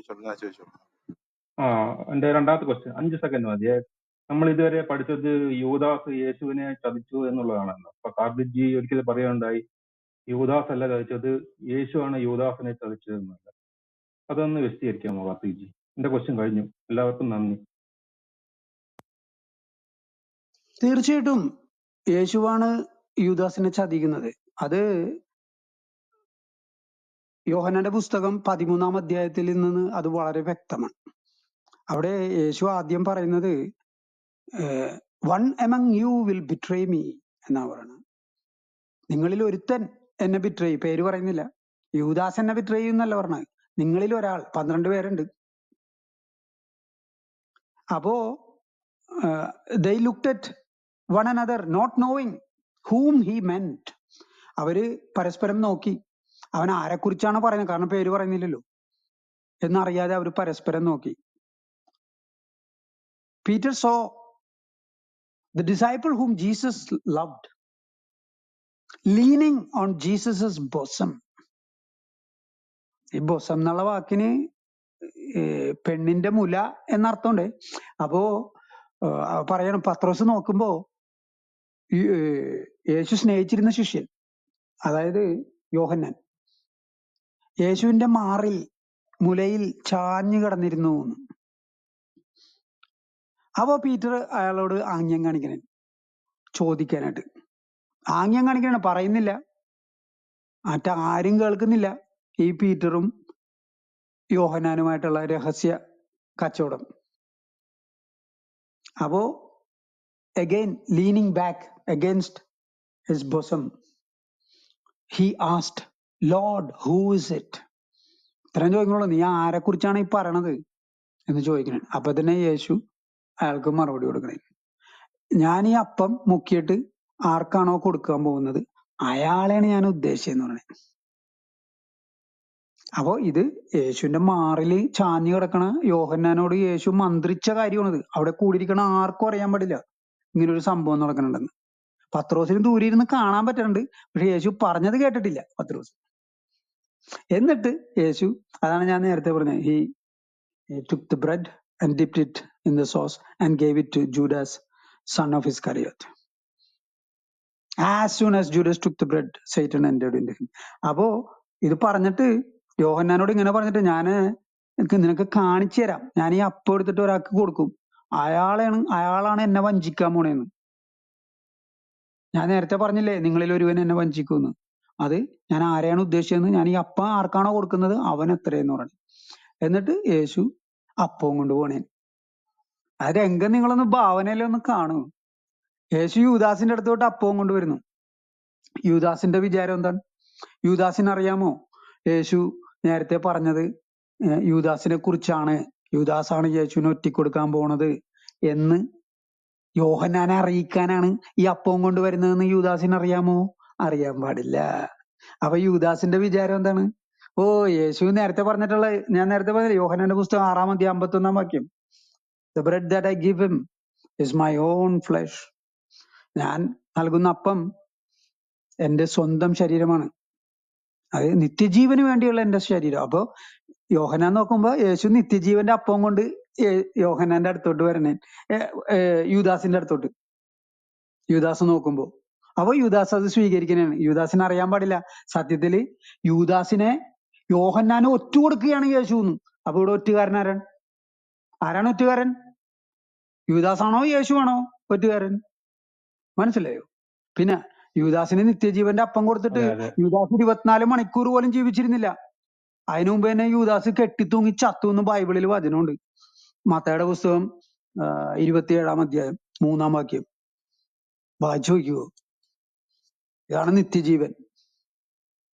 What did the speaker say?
ചോദിച്ചോളൂ ഞാൻ ചോദിച്ചോളൂ. ആ എന്റെ രണ്ടാമത്തെ ക്വസ്റ്റ്യൻ അഞ്ച് സെക്കൻഡ് മതി. നമ്മൾ ഇതുവരെ പഠിച്ചത് യൂദാസ് യേശുവിനെ ചതിച്ചു എന്നുള്ളതാണല്ലോ. അപ്പൊ കാർബിജി ഒരിക്കലും പറയുകയുണ്ടായി യൂദാസ് അല്ല ചതിച്ചത് യേശുവാണ് യൂദാസിനെ ചതിച്ചത് എന്നല്ല അതൊന്ന് വിശദീകരിക്കാമോ കാർത്തിജി എന്റെ ക്വസ്റ്റ്യൻ കഴിഞ്ഞു. എല്ലാവർക്കും നന്ദി. തീർച്ചയായിട്ടും യേശുവാണ് യൂദാസിനെ ചതിക്കുന്നത്. അത് യോഹന്നാന്റെ പുസ്തകം പതിമൂന്നാം അധ്യായത്തിൽ നിന്ന് അത് വളരെ വ്യക്തമാണ്. അവിടെ യേശു ആദ്യം പറയുന്നത് one among you will betray me എന്നാ പറയുന്നത്. നിങ്ങളിൽ ഒരുത്തൻ എന്നെ ബിട്രേ പേര് പറയുന്നില്ല. യുവദാസ് എന്നെ ബിട്രേ എന്നല്ല പറഞ്ഞത്. നിങ്ങളിൽ ഒരാൾ പന്ത്രണ്ട് പേരുണ്ട്. അപ്പോ they looked at one another not knowing whom he meant അവർ പരസ്പരം നോക്കി. അവൻ ആരെക്കുറിച്ചാണ് പറയുന്നത്? കാരണം പേര് പറയുന്നില്ലല്ലോ. എന്നറിയാതെ അവർ പരസ്പരം നോക്കി. Peter so the disciple whom Jesus loved leaning on Jesus bosom. ഈ ബൊസം എന്നുള്ള വാക്കിന് പെണ്ണിന്റെ മുല എന്നർത്ഥമുണ്ട്. അപ്പോ പറയണം പത്രോസ് നോക്കുമ്പോ യേശു സ്നേഹിച്ചിരുന്ന ശിഷ്യൻ അതായത് യോഹന്നാൻ യേശുവിന്റെ മാറിൽ മുലയിൽ ചാഞ്ഞു കിടന്നിരുന്നു. അപ്പോ പീറ്റർ അയാളോട് ആംഗ്യം കാണിക്കണേ ചോദിക്കാനായിട്ട്. ആംഗ്യം കാണിക്കണ പറയുന്നില്ല. മറ്റാരും കേൾക്കുന്നില്ല. ഈ പീറ്ററും യോഹനാനുമായിട്ടുള്ള രഹസ്യ കച്ചവടം. അപ്പോ again leaning back against his bosom he asked Lord who's it ഇത്രയും ചോദിക്കണുള്ളൂ നീ ആരെ കുറിച്ചാണ് ഈ പറയണത്? എന്ന് ചോദിക്കണേ. അപ്പൊ തന്നെ യേശു അയാൾക്ക് മറുപടി കൊടുക്കണേ. ഞാൻ ഈ അപ്പം മുക്കിയിട്ട് ആർക്കാണോ കൊടുക്കാൻ പോകുന്നത്? അയാളെയാണ് ഞാൻ ഉദ്ദേശിച്ചെന്ന് പറഞ്ഞത് അപ്പോ ഇത് യേശുവിന്റെ മാറിൽ ചാഞ്ഞു കിടക്കണ യോഹന്നാനോട് യേശു മന്ത്രിച്ച കാര്യമാണിത്. അവിടെ കൂടിയിരിക്കണ ആർക്കും അറിയാൻ പാടില്ല. ഇങ്ങനെ ഒരു സംഭവം നടക്കണുണ്ടെന്ന് പത്രോസിന് ദൂരെ ഇരുന്ന് കാണാൻ പറ്റുന്നുണ്ട് പക്ഷെ യേശു പറഞ്ഞത് കേട്ടിട്ടില്ല പത്രോസ്. എന്നിട്ട് യേശു അതാണ് ഞാൻ നേരത്തെ പറഞ്ഞത് he took the bread and dipped it in the sauce and gave it to Judas, son of his career as soon as the bread, Satan entered into him. അപ്പോ ഇത് പറഞ്ഞിട്ട് യോഹന്നാനോട് ഇങ്ങനെ പറഞ്ഞിട്ട് ഞാൻ നിനക്ക് നിനക്ക് കാണിച്ചു തരാം. ഞാൻ ഈ അപ്പം എടുത്തിട്ട് ഒരാൾക്ക് കൊടുക്കും. അയാളാണ് അയാളാണ് എന്നെ വഞ്ചിക്കാൻ പോണേന്ന്. ഞാൻ നേരത്തെ പറഞ്ഞില്ലേ നിങ്ങളിൽ ഒരുവൻ എന്നെ വഞ്ചിക്കുമെന്ന്. അത് ഞാൻ ആരെയാണ് ഉദ്ദേശിച്ചതെന്ന് ഞാൻ ഈ അപ്പം ആർക്കാണോ കൊടുക്കുന്നത് അവൻ എത്രയെന്ന് പറഞ്ഞു. എന്നിട്ട് യേശു അപ്പവും കൊണ്ട് പോണേൻ ആ രംഗം നിങ്ങളൊന്ന് ഭാവനയിലൊന്ന് കാണൂ. യേശു യൂദാസിന്റെ അടുത്തോട്ട് അപ്പവും കൊണ്ടുവരുന്നു യൂദാസിന്റെ വിചാരം എന്താണ്? യൂദാസിന് അറിയാമോ? യേശു നേരത്തെ പറഞ്ഞത് യുദാസിനെ കുറിച്ചാണ്. യൂദാസാണ് യേശുവിനെ ഒറ്റിക്കൊടുക്കാൻ പോണത് എന്ന് യോഹന്നാനെ അറിയിക്കാനാണ് ഈ അപ്പവും കൊണ്ടുവരുന്നതെന്ന് യൂദാസിന് അറിയാമോ? അറിയാൻ പാടില്ല. അപ്പൊ യൂദാസിന്റെ വിചാരം എന്താണ്? ഓ യേശു നേരത്തെ പറഞ്ഞിട്ടുള്ള ഞാൻ നേരത്തെ പറഞ്ഞില്ല യോഹനന്റെ പുസ്തകം ആറാം അധ്യായം അമ്പത്തൊന്നാം വാക്യം. The bread that I give him is my own flesh ഞാൻ നൽകുന്ന അപ്പം എന്റെ സ്വന്തം ശരീരമാണ്. അത് നിത്യജീവന് വേണ്ടിയുള്ള എന്റെ ശരീരം. അപ്പൊ യോഹനാൻ നോക്കുമ്പോ യേശു നിത്യജീവന്റെ അപ്പം കൊണ്ട് യേ- യോഹന്നാന്റെ അടുത്തോട്ട് വരണേ. യൂദാസിന്റെ അടുത്തോട്ട്. യുദാസ് നോക്കുമ്പോ അപ്പൊ യുദാസ് അത് സ്വീകരിക്കുന്നതാണ് യുദാസിനെ അറിയാൻ പാടില്ല. സത്യത്തിൽ യുദാസിനെ യോഹന്നാന് ഒറ്റ കൊടുക്കുകയാണ് യേശു എന്ന് അപ്പൊ ഇവിടെ ഒറ്റുകാരൻ ആരാണ്? ആരാണ് ഒറ്റുകാരൻ? യുദാസാണോ യേശുവാണോ ഒറ്റുകാരൻ? മനസ്സിലായോ? പിന്നെ യുദാസിന് നിത്യജീവന്റെ അപ്പം കൊടുത്തിട്ട് യുദാസ് ഇരുപത്തിനാല് മണിക്കൂർ പോലും ജീവിച്ചിരുന്നില്ല. അതിനു മുമ്പ് തന്നെ യുദാസ് കെട്ടിത്തൂങ്ങി ചത്തു എന്ന് ബൈബിളിൽ വചനമുണ്ട്. മത്തയുടെ പുസ്തകം ഇരുപത്തിയേഴാം അധ്യായം മൂന്നാം വാക്യം. വായിച്ചു നോക്കിയോ ഇതാണ് നിത്യജീവൻ.